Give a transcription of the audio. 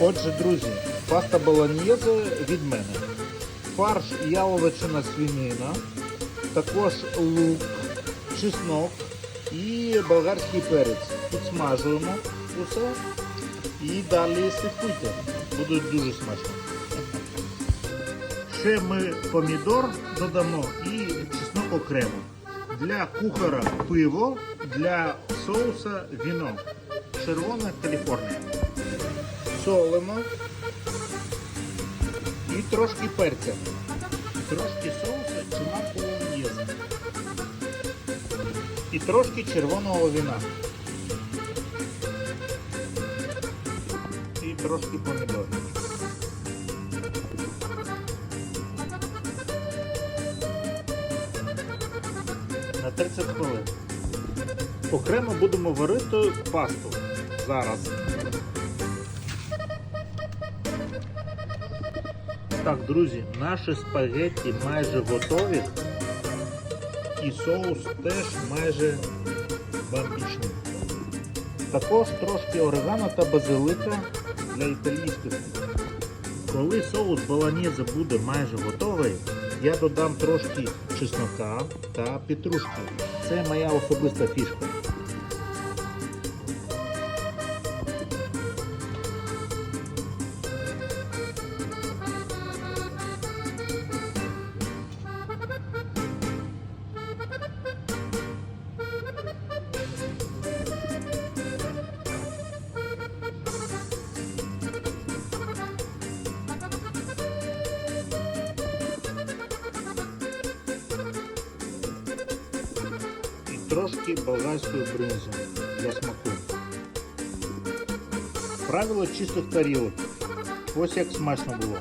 Отже, друзі, паста болоньєзе від мене. Фарш яловичина свинина, також лук, чеснок і болгарський перець. Підсмажуємо усе і далі слідкуйте. Буде дуже смачно. Ще ми помідор додамо і чеснок окремо. Для кухара пиво, для соуса віно. Червона Каліфорнія. Солимо і трошки перця. Трошки соуса чумак полон'єзе. І трошки червоного вина. І трошки помідор. На 30 хвилин. Окремо будемо варити пасту зараз. Так, друзі, наші спагетті майже готові. І соус теж майже бомбічний. Також трошки орегано та базилика для італійських. Коли соус болоньєзе буде майже готовий, я додам трошки чеснока та петрушки. Це моя особиста фішка. Трошки болгарскую брынзу для смаку. Правило чистих тарілок. Ось як смачно було.